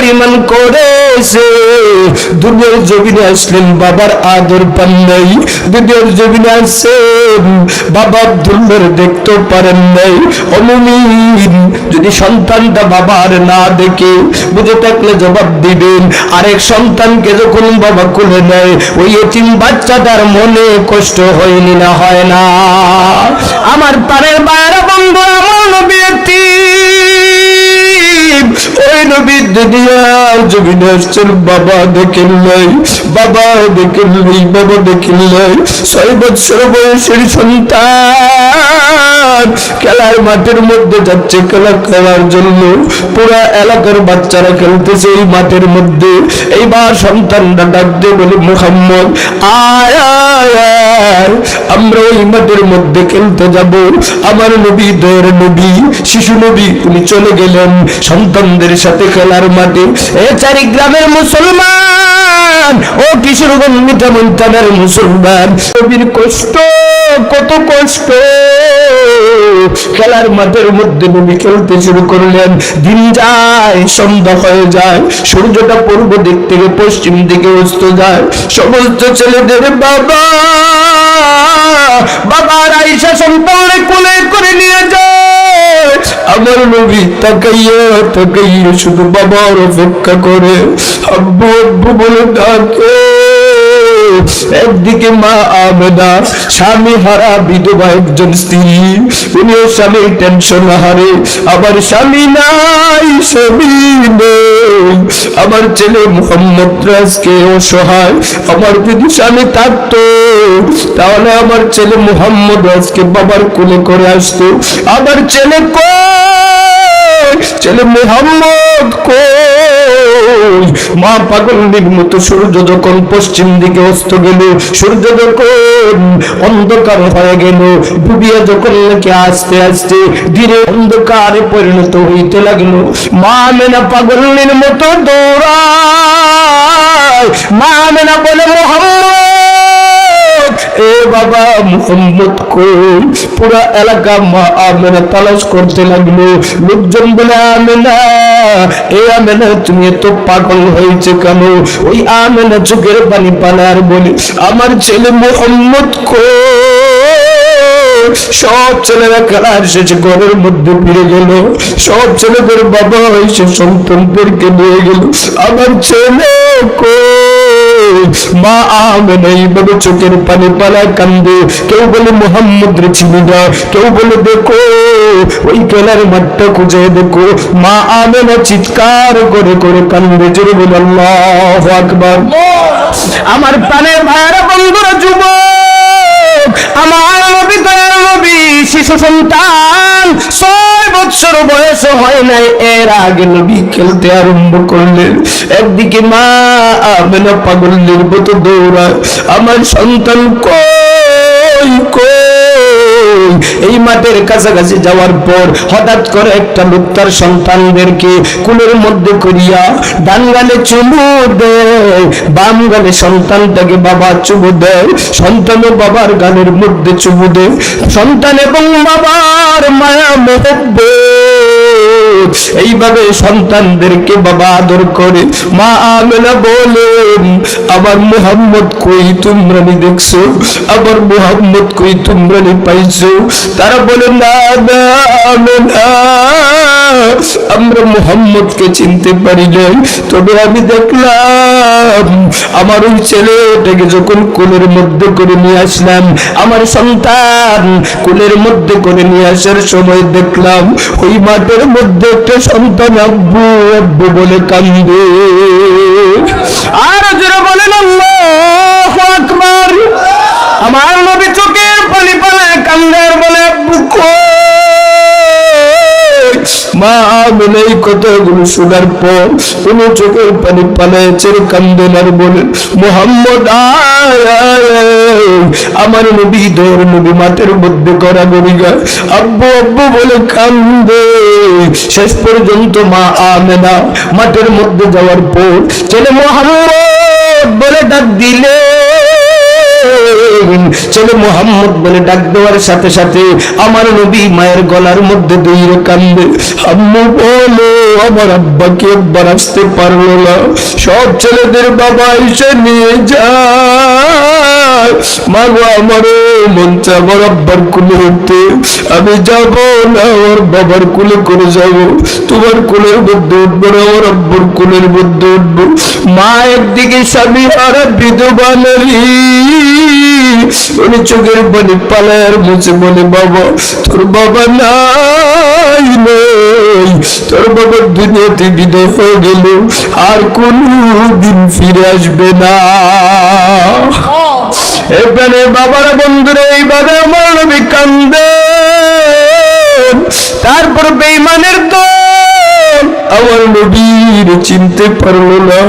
পরিমাণ করেছে। দুনিয়ার জমিনে আসলেন বাবার আদর পান নাই। দুনিয়ার জমিনে আসছেন বাবা আব্দুল্লার দেখতেও পারেন নাই। অমুমিন, যদি সন্তানটা বাবার না দেখে, বুঝে থাকলে জবাব দিবেন, আরেক সন্তানকে যখন বাবা কোলে নেয়, ওই এতিম বাচ্চাটার মনে কষ্ট হয়নি না, হয় না। আমার পারের বাইরে বন্ধু, আমার এতিম। খেলার মাঠের মধ্যে যাচ্ছে খেলা খেলার জন্য। পুরা এলাকার বাচ্চারা খেলতেছে এই মাঠের মধ্যে। এইবার সন্তানরা ডাক দিয়ে বলে, মোহাম্মদ, আয় আমরা ওই মাঠের মধ্যে খেলতে যাব। আমার নবী দয়ের নবী, শিশু নবী উনি চলে গেলেন। সন্তানদের সাথে খেলার মাঠে। এ চারি গ্রামের মুসলমান, ও কিশোরগঞ্জ মিঠা মন্তানের মুসলমান। নবীর কষ্ট, কত কষ্ট। খেলার মাঠের মধ্যে নবী খেলতে শুরু করলেন। দিন যায়, সন্ধ্যা হয়ে যায়, সূর্যটা পূর্ব দিক থেকে পশ্চিম দিকে অস্ত যায়। সমস্ত ছেলেদের বাবা বাবার আইসা সন্তানে কোলে করে নিয়ে যায় আমার নবী তাকাইয়ে তাকাইয়ে শুধু বাবার অপেক্ষা করে, আব্বু আব্বু বলে ডাকে। একদিকে মা আমেদা স্বামী হারা, বিধবা একজন স্ত্রী। উনিও স্বামীর টেনশন হারে আবার স্বামী নাই, স্বামী আমার ছেলে মোহাম্মদ রাজকে অসহায় আমার যদি স্বামী থাকতো, তাহলে আমার ছেলে মোহাম্মদ রাজকে বাবার কোলে করে আসতো। আমার ছেলে কই? ছেলে মোহাম্মদ কই? মা পাগলের মতো সূর্য যখন পশ্চিম দিকে অস্ত গেল, সূর্য যখন অন্ধকার হয়ে গেল ডুবিয়া যখন নাকি আস্তে আস্তে ধীরে অন্ধকারে পরিণত হইতে লাগল, মা মেনা পাগলের মতো দৌড়ায়, মা মেনা বলে, মোহাম্মদ! এ বাবা মোহাম্মদ কই পুরা এলাকা মা আমেনা তালাশ করতে লাগল। লোকজন বলে, আমেনা এ আমেনা, তুমি এত পাগল হয়েছে কেন? ওই আমেনা চোখের পানি পানার বলে, আমার ছেলে মোহাম্মদ কই সব ছেলেরা খেলার শেষে ঘরের মধ্যে ফিরে গেল। সব ছেলেদের বাবা এসে সন্তানদেরকে নিয়ে গেল। আমার ছেলে কই মা আমেনা এইভাবে চোখের পানি পালায় কান্দে। কেউ বলে, মোহাম্মদ রে চিনি কেউ বলে, দেখো, ওই মাঠটা খুঁজে দেখো। মা চিৎকার করে করে কান্দে, জোরে বলে, আল্লাহ আকবার। আমার প্রাণের ভাইয়েরা, বন্ধুরা, যুবক, আমার নবী শিশু সন্তান, ছয় বছর বয়স হয় নাই। এর আগে নবী খেলতে আরম্ভ করলেন। একদিকে মা আমেনা পাগলের মতো দৌড়ায়, আমার সন্তান কই কই? এই মাঠের কাছাকাছি যাওয়ার পর হঠাৎ করে একটা লোক তার সন্তানদেরকে কুলের মধ্যে করিয়া ডান গালে চুমু দেয়। বাম গালে সন্তানটাকে বাবা চুমু দেয় সন্তান বাবার গালের মধ্যে চুমু দেয়। সন্তান এবং বাবার মায়া মহব্বত। এইভাবে সন্তানদেরকে বাবা আদর করে। মা আমেনা বলেন আবার মোহাম্মদ কই তোমরা নি দেখছ? আবার মোহাম্মদ কই তোমরা নি পাইছো? তারা বলে না না আমরা মোহাম্মদকে চিনতে পারি নাই। তবে আমি দেখলাম, আমার ওই ছেলেটাকে যখন কোলের মধ্যে করে নিয়ে আসলাম, আমার সন্তান কোলের মধ্যে করে নিয়ে আসার সময় দেখলাম, ওই মাঠের মধ্যে একটা সন্তান আব্বু আব্বু বলে কান্দে। আর যারা বলেন আমার নবী চোখের পানি পালায় কান্দার বলে, আব্বু মা আমেনা এই কথাগুলো শোনার পর কোনো চোখের পানি পালায় ছেড়ে কান্দেন আর বলেন মোহাম্মদ। আমার নবী দর নবী মাঠের মধ্যে করা গড়িগা আব্বু আব্বু বলে কান্দে। শেষ পর্যন্ত মা আমেনা মাঠের মধ্যে যাওয়ার পর ছেলে মোহাম্মদ বলে ডাক দিলে। ছেলে মোহাম্মদ বলে ডাক দেওয়ার সাথে সাথে আমার নবী মায়ের গলার মধ্যে দইরে কান্দে। আম্মু বলো, আমার আব্বাকে একবার আসতে পারল না। সব ছেলেদের বাবা এসে নিয়ে যায়। মা গো আমারও মন আমার আব্বার কুলে উঠতে আমি যাব না আমার বাবার কুলে, করে যাব। তোমার কুলের মধ্যে উঠবো না, আমার আব্বুর কুলের মধ্যে উঠবো। মা একদিকে স্বামী, আর বিধবা নারী। উনি চোখের পানি পালায়ার মুছে বলে, বাবা, তোর বাবা নাই, নেই। তোর বাবা দুনিয়াতে বিদায় হয়ে গেল। আর কোনো দিন ফিরে আসবে না। এখানে বাবার বন্ধুরা এইভাবে আমার নবী কান্দে তারপর বেইমানের দল। আমার নবীর চিনতে পারল না।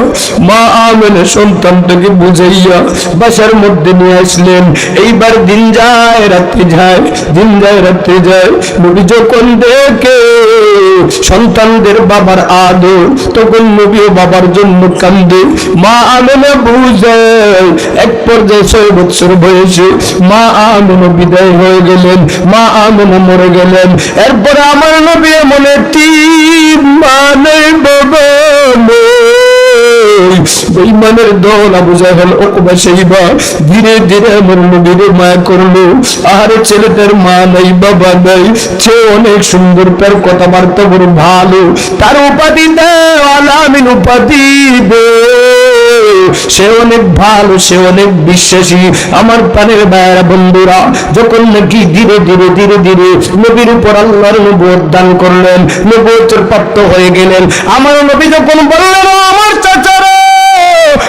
মা আমেনা সন্তানটাকে বুঝাইয়া বাসার মধ্যে নিয়ে আসলেন। এইবার দিন যায়, রাত্রি যায়, দিন যায়, রাত্রি যায়। নবী যখন দেখে সন্তানদের বাবার আদর, তখন নবীও বাবার জন্য কান্দে। মা আমেনা বুঝায় এক পর্যায়ে ছয় বছর বয়সে মা আমেনা বিদায় হয়ে গেলেন। মা আমেনা মরে গেলেন। এরপরে আমার নবী মনে তিন মানে বাবা বেইমানের দল আবু জাহেল ওকবা সেইবা ধীরে ধীরে আমার নবীরে মায়া করল। আর ছেলেটার মা নাই, বাবা নাই, সে অনেক সুন্দর তার কথাবার্তা বড় ভালো। তার উপাধি দেওয়ালা আমি উপাধি দে সে অনেক ভালো, সে অনেক বিশ্বাসী। আমার প্রাণের ভাইয়েরা, বন্ধুরা, যখন নাকি ধীরে ধীরে ধীরে ধীরে নবীর উপর আল্লাহর নবুয়ত দান করলেন নবুয়তের প্রাপ্ত হয়ে গেলেন, আমার নবী যখন বললেন, "ও আমার চাচারা,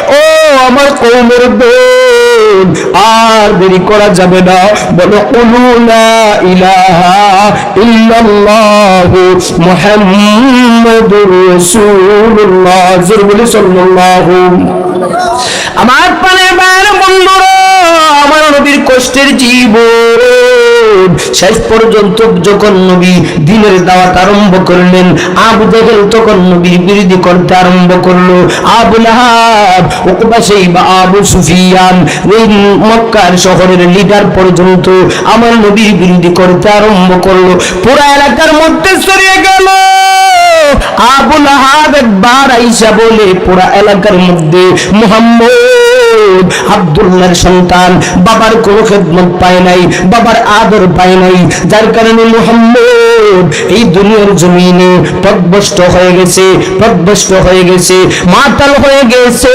ও আমার কৌমের বোন, আর দেরি করা যাবে না। বলো উলুলা ইলাহা ইল্লাল্লাহু মুহাম্মাদুর রাসূলুল্লাহ। জোরে বলি, সাল্লাল্লাহু আমার পানে বাইরে বন্ধুরা, আমার নবীর কষ্টের জীবন। শেষ পর্যন্ত যখন নবী দিনের দাওয়াত আরম্ভ করলেন, আবু জেহেল তখন নবীর বিরোধী করতে আরম্ভ করল। আবু লাহাব ওকবা সেই বা আবু সুফিয়ান এই মক্কার শহরের লিডার পর্যন্ত আমার নবীর বিরোধী করতে আরম্ভ করল। পুরা এলাকার মধ্যে ছড়িয়ে গেল। আবুল আহাব একবার আইসা বলে, পুরা এলাকার মধ্যে মোহাম্মদ আব্দুল্লাহর সন্তান বাবার কোনো খেদমত পায় নাই, বাবার আদর পায় নাই। যার কারণে মোহাম্মদ এই দুনিয়ার জমিনে পদভস্ত হয়ে গেছে পদভস্ত হয়ে গেছে, মাতাল হয়ে গেছে।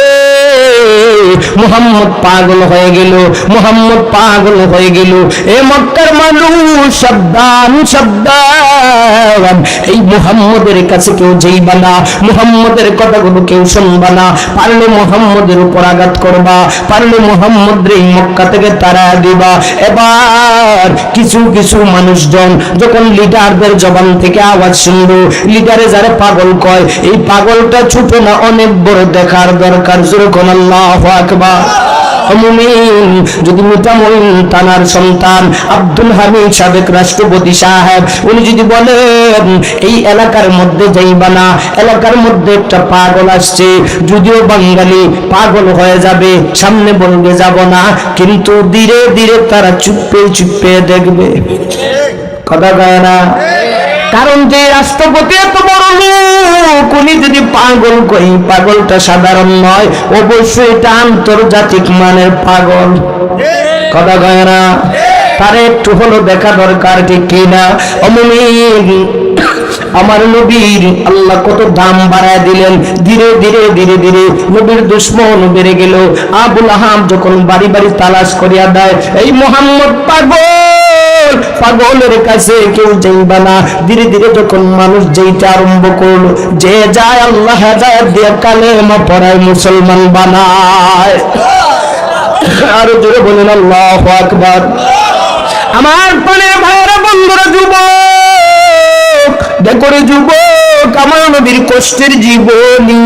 মুহাম্মদ পাগল হয়ে গেল, মুহাম্মদ পাগল হয়ে গেল। এ মক্কার মানুষ, সাবধান সাবধান। এই মুহাম্মদের কাছে কেউ যাইবা না, মুহাম্মদের কথাগুলো কেউ শুনবা না। পারলে মুহাম্মদের উপর আঘাত করবা, পারলে মুহাম্মদের এই মক্কা থেকে তারা দিবা। এবার কিছু কিছু মানুষজন যখন লিডারদের জবান থেকে আওয়াজ শুনলো, লিডারে যারা পাগল কয়, এই পাগলটা ছোট না, অনেক বড় দেখার দরকার যেরকম আল্লাহ আকবার। মুমিন যদি মিতামইন তানার সন্তান আব্দুল হামিদ সাবেক রাষ্ট্রপতি সাহেব উনি যদি বলেন এই এলাকার মধ্যে যাইবা না এলাকার মধ্যে একটা পাগল আসছে যদিও বাঙালি পাগল হয়ে যাবে সামনে বলবে যাব না কিন্তু ধীরে ধীরে তারা চুপে চুপে দেখবে। কথা কয় না? কারণ যে রাষ্ট্রপতি এত বড় লোক, উনি যদি পাগল কই, পাগলটা সাধারণ নয়, অবশ্যই এটা আন্তর্জাতিক মানের পাগল। কথা কয় না? তারে একটু হলো দেখা দরকার ঠিক কিনা? অমনি আমার নবীর আল্লাহ কত দাম বাড়ায় দিলেন। ধীরে ধীরে ধীরে ধীরে নবীর দুশ্মন বেড়ে গেল। আবুল আহাম যখন বাড়ি বাড়ি তালাশ করিয়া দেয়, এই মোহাম্মদ পাগল পাগলের কাছে কেউ যাইবা না। ধীরে ধীরে যখন মানুষ যেইটা আরম্ভ করল, যে যায় আল্লাহ হেদায়ত দিয়ে পড়ায় মুসলমান বানায়। আরও জোরে বলেন, আল্লাহ আকবার। আমার পানে ভাইরা বন্ধুরা, যুবক দেখো যুবক, আমার নবীর কষ্টের জীবনী।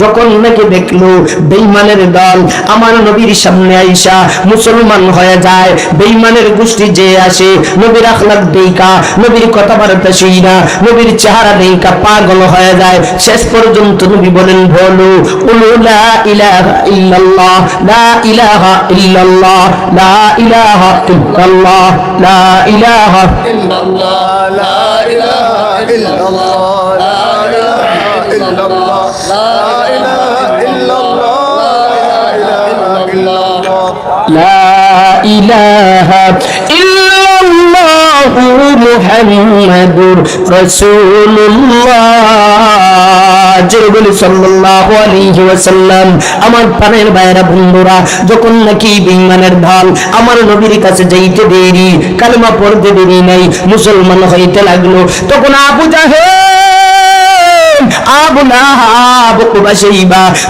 যখন নাকি দেখল বেঈমানের দল, আমার নবীর সামনে আইসা মুসলমান হয়ে যায়। বেঈমানের গোষ্ঠী যে আসে, নবীর আখলাক দেইকা নবীর কথাবার্তা শুই না নবীর চেহারা দেইকা পাগল হয়ে যায়। শেষ পর্যন্ত নবী বলেন, বলো উলু লা ইলাহা ইল্লাল্লাহ, লা ইলাহা ইল্লাল্লাহ, লা ইলাহা ইল্লাল্লাহ, লা ইলাহা لا إله إلا الله محمد رسول الله যে বলি সাল্লাল্লাহু আলাইহি ওয়াসাল্লাম আমার প্রাণের বাইরা বন্ধুরা যখন নাকি বিমানের ঢাল আমার নবীর কাছে যাইতে দেরি কালেমা পড়তে দেরি নাই মুসলমান হইতে লাগলো তখন আবু জাহেল আবু লাহাব কুবাশাইবা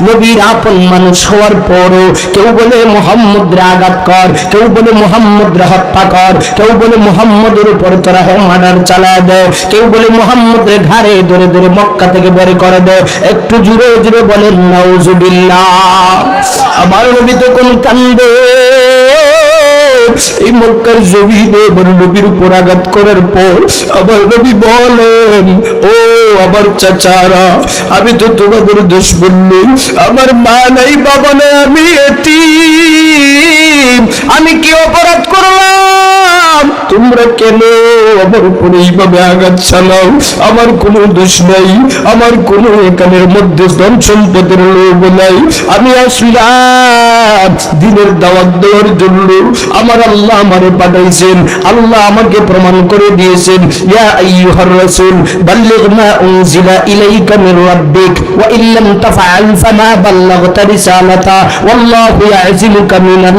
নবীর আপন মানুষ কেউ বলে মোহাম্মদ আঘাত কর, কেউ বলে মোহাম্মদ হত্যা কর, কেউ বলে মোহাম্মদের উপর তোরা মার্ডার চালায় দে, কেউ বলে মোহাম্মদের ঘাড়ে ধরে ধরে মক্কা থেকে বের করে দে। একটু জুড়ে জুড়ে বলেন, নাউজুবিল্লাহ। আমার নবী তো কোন কান্দে। এই মক্কার জমিনে আমার নবীর উপর আঘাত করার পর আমার নবী বলেন, ও আমার চাচারা, আমি তো তোমাদের দোষ বললি আমার মা নাই, বাবা নাই, আমি এতিম। আমি কি অপরাধ করলাম? তোমরা কেন আমার উপরে এইভাবে আঘাত চালাও? আমার কোনো দোষ নাই, আমার কোনো এখানের মধ্যে ধন সম্পদের লোভ নাই। আমি আসলাম দিনের দাওয়াত দেওয়ার জন্য। আমার আল্লাহ আমারে পাঠাইছেন, আল্লাহ আমাকে প্রমাণ করে দিয়েছেন। ইয়া আইয়ুহার রাসূল, বাল্লিগ মা উনজিলা ইলাইকা মির রাব্বিক, ওয়া ইল্লাম তাফআল ফামা বাল্লাগতা রিসালাতা, ওয়াল্লাহু ইয়াজিলুকা মিনান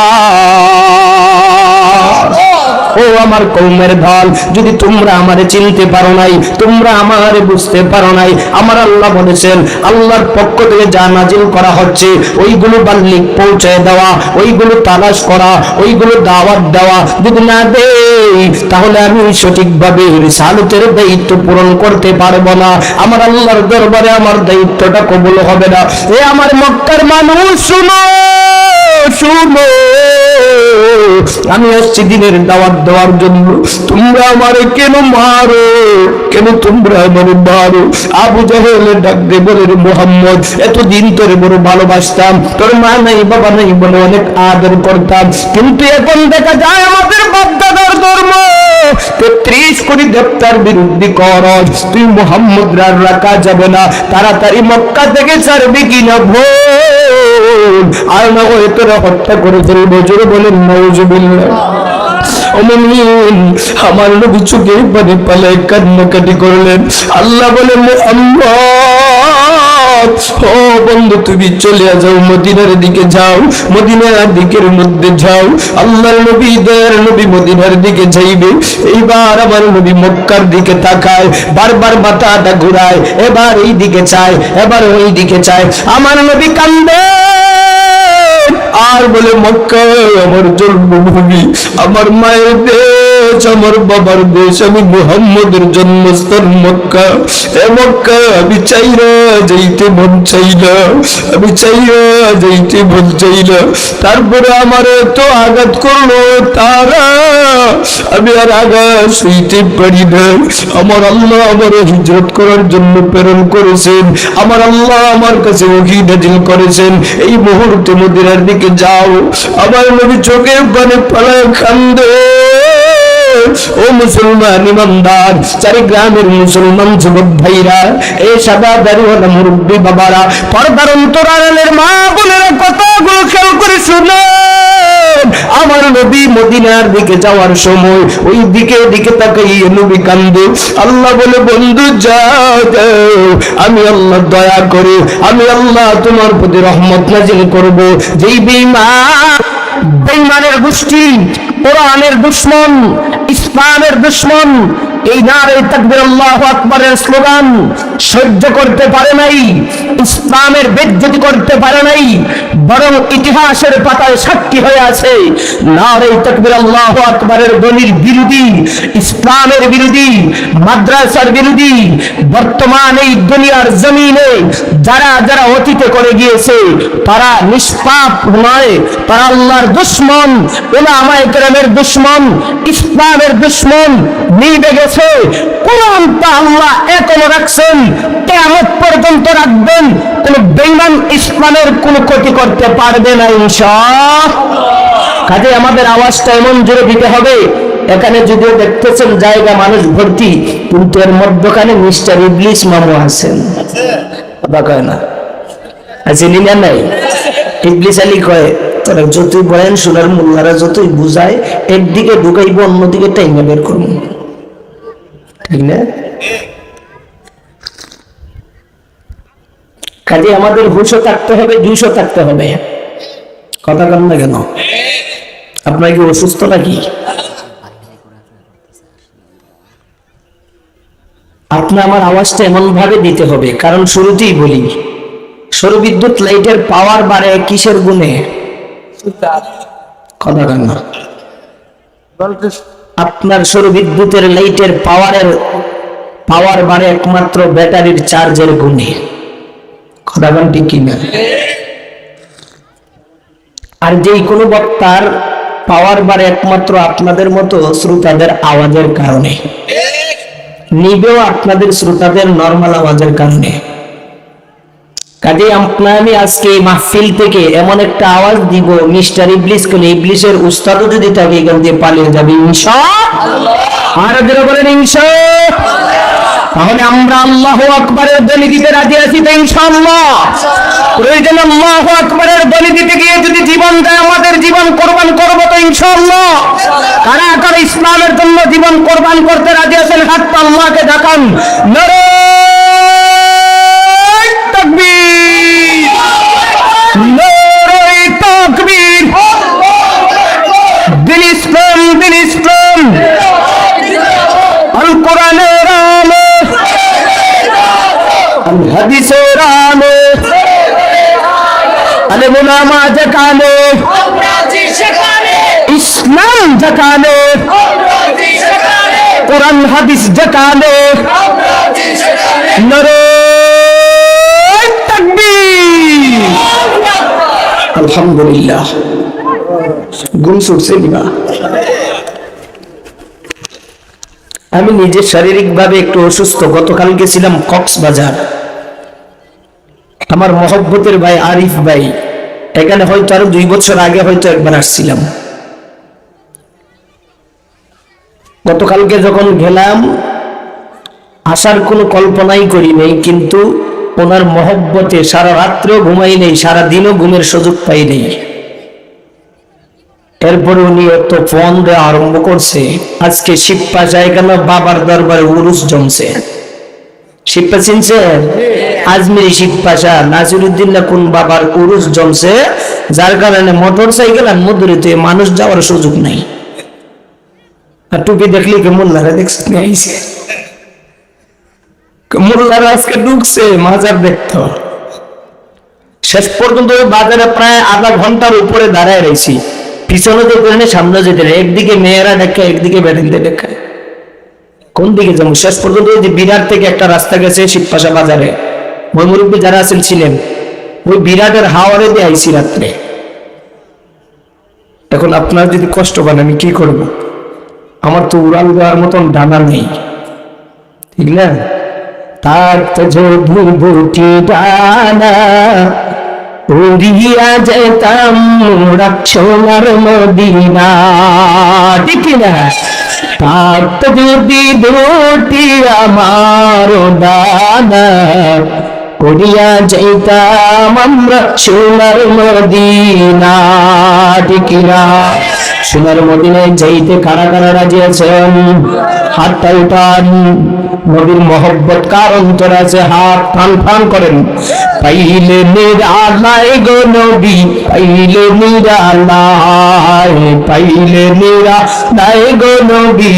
ও আমার কৌমের দল যদি তোমরা আমারে চিনতে পারো নাই, তোমরা আমারে বুঝতে পারো নাই, আমার আল্লাহ বলেছেন, আল্লাহর পক্ষ থেকে যা নাজিল করা হচ্ছে, ওইগুলো বাল্লিক পৌঁছে দেওয়া, ওইগুলো তালাশ করা, ওইগুলো দাওয়াত দেওয়া যদি না দেই, তাহলে আমি সঠিকভাবে রিসালতের দায়িত্ব পূরণ করতে পারব না। আমার আল্লাহর দরবারে আমার দায়িত্বটা কবুল হবে না। এ আমার মক্কার মানুষ, শুনো শুনো। আমি আসছি দিনের দাওয়াত দেওয়ার জন্য। তোমরা আমারে কেন মারো? কেন তোমরা আমারে মারো? আবু জাহেলের ডাক দে বলে, রে মোহাম্মদ, এতদিন তোরে বড় ভালোবাসতাম। তোর মা নাই, বাবা নাই বলে অনেক আদর করতাম। কিন্তু এখন দেখা যায় আমাদের বাপদাদার ধর্ম। তেত্রিশ কোটি দেবতার বিরুদ্ধে করজ। তুই মোহাম্মদ রাখা যাবে না। তাড়াতাড়ি মক্কা থেকে ছাড়বি কিনা ভোল আর না হয়ে হত্যা করে ফেলব। জোরে বলেন নজুবিল্লাহ অমমিন, আমার নবী চোখে পানি পালে কান্নাকাটি করলেন। আল্লাহ বলে মোহাম্মদ বন্ধু, তুমি চলে যাও, মদিনার দিকে যাও, মদিনার দিকের মধ্যে যাও। আল্লাহর নবী, দয়ার নবী মদিনার দিকে যাইবে। এইবার আমার নবী মক্কার দিকে তাকায়, বারবার মাথাটা ঘুরায়, এবার এই দিকে চায়, এবার ওই দিকে চায়। আমার নবী কান্দে। আর বলে মক্কা আমার জন্মভূমি, আমার মায়ের দেশ আমার বাবার আমি জন্মস্থান মক্কা। এ মক্কা, আমি যাইতে মন আমি যাইতে মন তারপরে আমার এত আঘাত করল, তারা আমি আর আঘাত সইতে পারি না। আমার আল্লাহ আমার হিজরত করার জন্য প্রেরণ করেছেন। আমার আল্লাহ আমার কাছে ওহি নাজিল করেছেন। এই মুহূর্তে মদিনার দিকে যাও। আমার নবী চোখে পানে পালায় কান্দে। ও মুসলমান ইমানদার, চারি গ্রামের মুসলমান যুবক ভাইরা এই সাদা দাড়িওয়ালা মুরব্বী বাবারা, পর্দার অন্তরালের মা বোনেরা কথাগুলো খেয়াল করে শুনে। আমার নবী মদিনার দিকে যাওয়ার সময় ওই দিকে দিকে তাকাইয়ে নবী কান্দে, আল্লাহ বলে, বন্ধু, যাও আমি আল্লাহ দয়া করে, আমি আল্লাহ তোমার প্রতি রহমত নাজিল করব। যেই বেঈমান বেঈমানের গোষ্ঠী কোরআনের দুশ্মন, ইসলামের দুশ্মন, এই নারে তাকবীর আল্লাহু আকবারের স্লোগান, সহ্য করতে পারে নাই, ইসলামের বেজ্জতি করতে পারে নাই, বরং ইতিহাসের পাতায় সাক্ষী হয়ে আছে, নারে তকবির আল্লাহ আকবরের দলির বিরোধী, ইসলামের বিরোধী, মাদ্রাসার বিরোধী, বর্তমান এই দুনিয়ার জমিনে যারা যারা অতীতে করে গিয়েছে, তারা নিষ্পাপ নয়, তারা আল্লাহর দুশ্মন। ওলামায়ে কেরামের দুশ্মন, ইসলামের দুশ্মন নিবে গেছে। কোরআনটা আল্লাহ এখনও রাখছেন। কেমন পর্যন্ত রাখবেন। কোন বেইমান ইসলামের কোন ক্ষতি করতে পারবে না, ইনশাআল্লাহ। কাজে আমাদের আওয়াজটা এমন জোরে দিতে হবে, এখানে যদিও দেখতেছেন জায়গা মানুষ ভর্তি, কিন্তু এর মধ্যখানে মিস্টার ইবলিস মামু আছেন। কথা কয় না আছে নিনা নাই ইবলিস আলী কয় যতই মোল্লারা যতই বুঝায়, একদিকে ঢুকাইবো, অন্যদিকে টাইমে বের ঠিক না? কাজে আমাদের হুশও থাকতে হবে জুসও থাকতে হবে। কথা কন না কেন? আপনার কি অসুস্থ নাকি আপনার আমার আওয়াজটা এমন ভাবে দিতে হবে, কারণ শুরুতেই বলি। সৌরবিদ্যুৎ লাইটের পাওয়ার বাড়ে কিসের গুণে? কথা কন আপনার সৌরবিদ্যুতের লাইটের পাওয়ারের, পাওয়ার বাড়ে একমাত্র ব্যাটারির চার্জের গুণে। কথা কন ঠিক কিনা আর যেই কোনো বক্তার পাওয়ার বাড়ে একমাত্র আপনাদের মতো শ্রোতাদের আওয়াজের কারণে। নিবেও আপনাদের শ্রোতাদের নর্মাল আওয়াজের কারণে। কাজে আপনার আমি আজকে এই মাহফিল থেকে এমন একটা আওয়াজ দিব মিস্টার ইবলিস কোন ইবলিসের উস্তাদও যদি তাকে এখান দিয়ে পালিয়ে যাবে ইনশা আর বলেন ইনশা তাহলে আমরা আল্লাহ আকবরের বলি দিতে রাজি আছি তো ইনশাআল্লাহ। প্রয়োজন আল্লাহ আকবরের বলি দিতে গিয়ে যদি জীবন দেয়, আমাদের জীবন কোরবান করব তো ইনশাআল্লাহ। কারা কারা ইসলামের জন্য জীবন কোরবান করতে রাজি আছেন, হাত আল্লাহকে দেখান। নরে! হাদিসের আলো। আলে যেখানে ইসলাম কোরআন হাদিস নরে আলহামদুলিল্লাহ। গুম ছুটছে আমি নিজে শারীরিকভাবে একটু অসুস্থ। গতকাল গেছিলাম কক্সবাজার। আমার মহব্বতের ভাই আরিফ ভাই, এখানে হয়তো আরও দুই বছর আগে হয়তো একবার আসছিলাম। গতকালকে যখন গেলাম, আসার কোনো কল্পনাই করি নাই, কিন্তু ওনার মহব্বতে সারা রাত্রেও ঘুমাই নেই, সারা দিনও ঘুমের সুযোগ পাই নেই। এরপরে উনি এত ফোন দেওয়া আরম্ভ করছে, আজকে শিপ্পা জায়গা না বাবার দরবারে উরুস জমছে। টুপি দেখলি আজকে মাজার দেখতো। শেষ পর্যন্ত বাজারে প্রায় আধা ঘণ্টার উপরে দাঁড়ায় রয়েছি। পিছনে তো সামনে যেতে একদিকে মেয়েরা দেখে, একদিকে বেড়াইতে দেখায় কোন দিকে যাব? শেষ পর্যন্ত যে বিরাট থেকে একটা রাস্তা গেছে শিবপাশা বাজারে। ওই মুরব্বী যারা আছেন ছিলেন, ওই বিরাটের হাওয়ারে দিয়ে আইসি রাত্রে। এখন আপনার যদি কষ্ট পান, আমি কি করব? আমার তো উড়াল দেওয়ার মতন ডানা নেই। ঠিক না? তার তো বুটি ডানা উড়িয়া যেতাম মোরা সোনার মদিনা ঠিক না তার যদি দুটি আমার দানা উড়িয়া যাইতাম আমরা সোনার মদিনা না সোনার মদিনায় যাইতে কারা কারা রাজি আছেন? হাতটা উঠান। নবীর মহব্বত কার অন্তর আছে? হাত টান টান করেন। পাইলে নিরালায় গো নবী, পাইলে নিরালায় পাইলে নিরালায় গো নবী।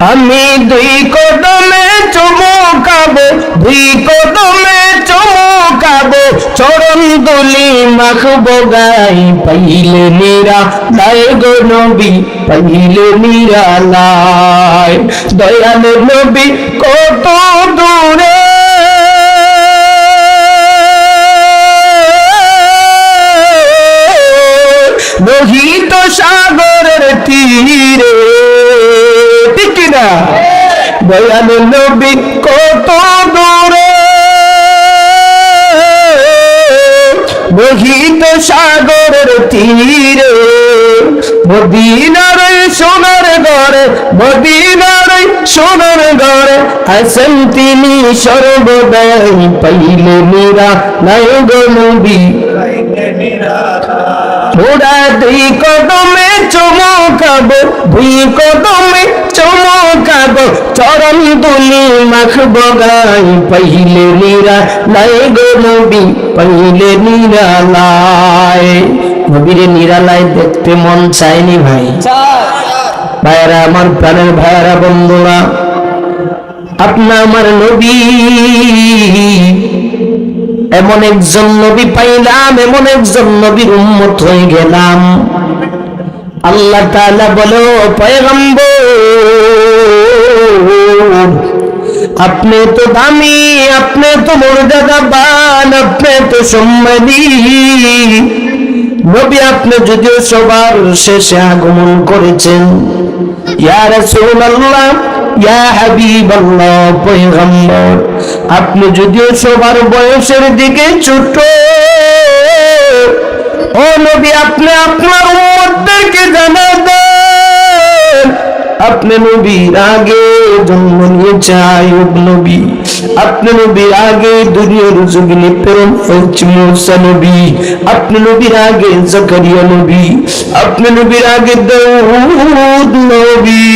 আমি দুই কদমে চমকাবো, দুই কদমে চমকাবো, চরণ দুলি মাখবো গাই, পাইলে নিরা লাই গো নবী, পাইলে নিরা লাই। দয়াল নবী কত দয়াল নবী কত দূরে। লোহিত সাগরের তীরে, মদিনার সোনার ঘরে, মদিনার সোনার ঘরে আছেন তিনি সর্বদাই পাইলে মেরা, নাই গো নবী। ওরা দুই কদমে চমকাবো দুই কদমে চমকাবো চরণ দুলি লাই গো নবী নিরালায় নবীরে দেখতে মন চায়নি ভাই। ভাইয়ারা, আমার প্রাণের ভাইয়ারা, বন্ধুরা, আপনা আমার নবী, এমন একজন নবী পাইলাম, এমন একজন নবীর উম্মত হয়ে গেলাম। আল্লাহ তাআলা বলো পয়গম্বর, আপনি তো দামি, আপনি তো মর্যাদাবান আপনি তো সম্মানী। নবী, আপনি যদিও সবার শেষে আগমন করেছেন, ইয়া রাসূলুল্লাহ, ইয়া হাবিবাল্লাহ, পয়গম্বর, আপনি যদিও সবার বয়সের দিকে ছোট, ও নবী, আপনি আপনার উম্মতদেরকে জানা দেন আপনি নবীর আগে জন্ম নিয়েছে আয়ুব নবী। আপনি নবীর আগে দুনিয়ার জমিনে প্রেরণ হয়েছে, মুসা নবী। আপনি নবীর আগে জাকারিয়া নবী। আপনি নবীর আগে দাউদ নবী।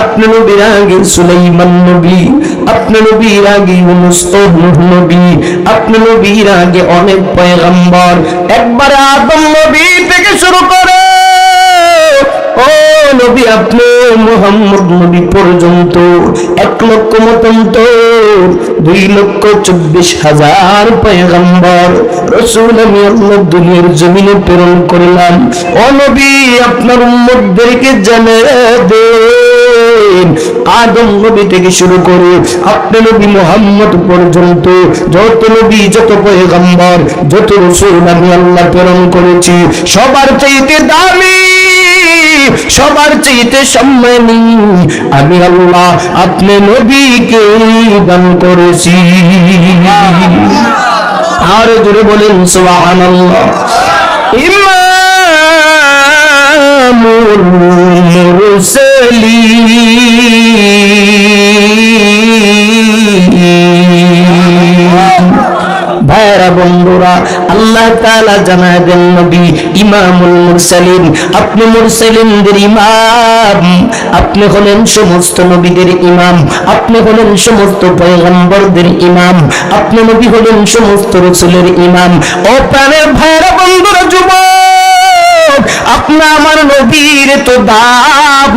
আপনি নবীর আগে সুলাইমান নবী। আপনি নবীর আগে ইউনুস নবী। আপনি নবীর আগে অনেক পয়গম্বর। একবার আদম নবী থেকে শুরু করে ও নবী, আপনি মোহাম্মদ নবী পর্যন্ত এক লক্ষ মতন্তর, দুই লক্ষ চব্বিশ হাজার রসুল আমি আল্লাহ দুনিয়ার জমিনে প্রেরণ করলাম। ও নবী, আপনার উম্মতদেরকে জানে দেন। আদম নবী থেকে শুরু করে আপনি নবী মোহাম্মদ পর্যন্ত যত নবী, যত পয়গম্বর, যত রসুল আমি আল্লাহ প্রেরণ করেছি, সবার চাইতে দামি সবার চাইতে সম্মানী। আমি আল্লাহ আপনি নবীকে দান করেছি। আর জোরে বলেন, সুবহানাল্লাহ। ইমামুল মুরসালিন। ভাইরা বন্ধুরা, আল্লাহ তাআলা জানায় দেন নবী ইমামুল মুরসালিন। আপনি মুরসালিনদের ইমাম, আপনি হলেন সমস্ত নবীদের ইমাম, আপনি হলেন সমস্ত পয়গম্বরদের ইমাম, আপনি নবী হলেন সমস্ত রসুলের ইমাম। ও প্রাণের ভাইরা বন্ধুরা, যুবক! আমার নবীর তো দাম,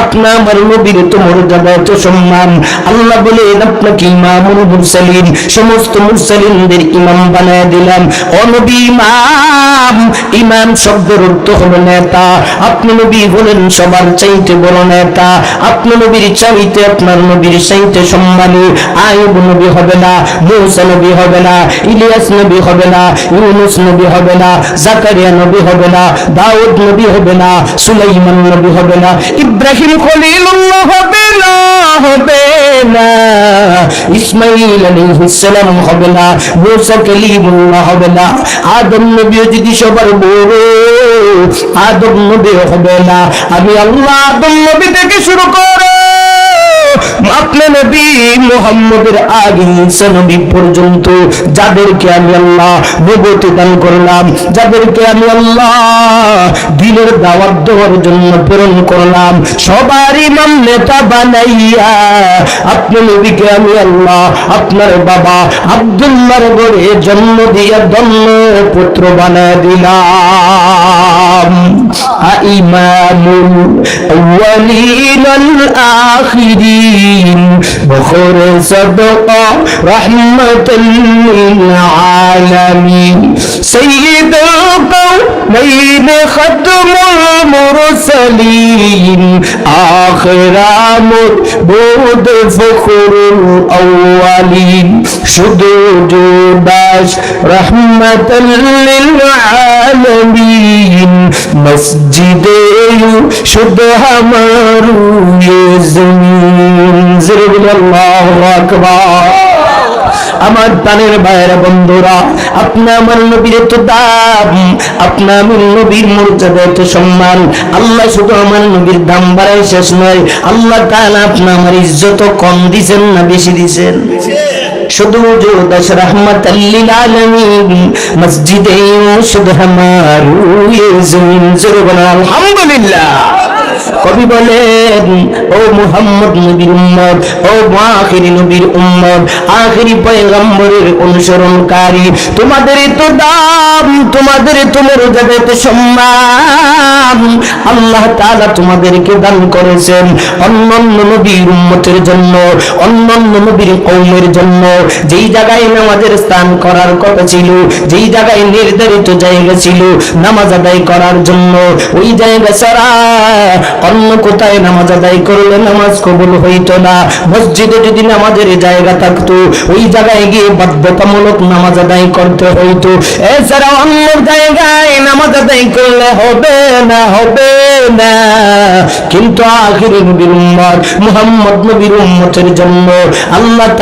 আপনা আমার নবীর তো মর্যাদা, তো সম্মান। আল্লাহ বলেন, আপনাকে ইমামুল মুরসালিন, সমস্ত মুরসালিনদের ইমাম বানায় দিলাম। ও নবী ইমাম ইমাম শব্দের অর্থ হলো নেতা। আপনি নবী হলেন সবার চাইতে বড় নেতা। আপনি নবীর চাইতে, আপনার নবীর চাইতে সম্মানী। আয়ুব নবী হবে না, মূসা নবী হবে না, ইলিয়াস নবী হবে না, ইউনুস নবী হবে না, জাকারিয়া নবী হবে না, দাউদ নবী হবে না, সুলাইমান নবী হবে না, ইব্রাহিম খলিলুল্লাহ হবে না হবে না। ইসমাইল আলাইহিস হবে না, মুসা কালিমুল্লাহ হবে না, আদম নবী যদি সবার বড়, আদম নবী হবে না। আমি আল্লাহ আদম নবী থেকে শুরু করে আপনি নবী মুহাম্মদের আগে ঈসা নবী পর্যন্ত যাদেরকে আমি আল্লাহ নবতি দান করলাম, যাদেরকে আমি আল্লাহ দিনের দাওয়াত দেওয়ার জন্য প্রেরণ করলাম সবার ইমাম নেতা বানাইয়া আপনি নবীকে আমি আল্লাহ আপনার বাবা আব্দুল্লাহর গড়ে জন্ম দিয়া দন্ন পুত্র বানায় দিলাম। ইমামুল আউয়ালিন আল আখিরিন। الرحيم. بخور صدقة رحمة للعالمين. سيد القوم القومين ختم মুরসালিন আখিরামুল বুদ ফখরুল আউয়ালিন শুধু জুদাস রাহমাতাল লিল আলামিন মসজিদে শুধু আমার জমিন জরুর আল্লাহু আকবার আমার প্রাণের বাইরে বন্ধুরা, আপনি আমার নবীর তো দাম, আপনি আমার নবীর মর্যাদা, এত সম্মান। আল্লাহ শুধু আমার নবীর দাম বাড়াই শেষ নয়, আল্লাহ তাআলা আপনি আমার ইজ্জত কম দিছেন না বেশি দিছেন? শুধু জোদাস রহমত মসজিদে শুধু আমার আলহামদুলিল্লাহ। কবি বলেন, ও মুহাম্মদ নবীর উম্মত, ও আখিরি নবীর উম্মত, আখিরি পয়গম্বরের অনুসরণকারী, তোমাদের তো দাম, তোমাদের তো মর্যাদাতে সম্মান, আল্লাহ তাআলা তোমাদেরকে দান করেছেন অন্যান্য নবীর উম্মতের জন্য, অন্যান্য নবীর কৌমের জন্য। যেই জায়গায় নামাজের স্থান করার কথা ছিল, যেই জায়গায় নির্ধারিত জায়গা ছিল, নামাজ আদায় করার জন্য, ওই জায়গা ছাড়া অন্য কোথায়? নামাজ আদায় করলে নামাজ কবুল হইতো না। মসজিদে যদি নামাজের জায়গা থাকতো, ওই জায়গায় গিয়ে বাধ্যতামূলক নামাজ আদায় করতে হইতো। এছাড়া অন্য জায়গায় নামাজ আদায় করলে হবে না হবে না। কিন্তু আখির নবীর উম্মত, মুহাম্মদ নবীর উম্মতের জন্য আল্লাহ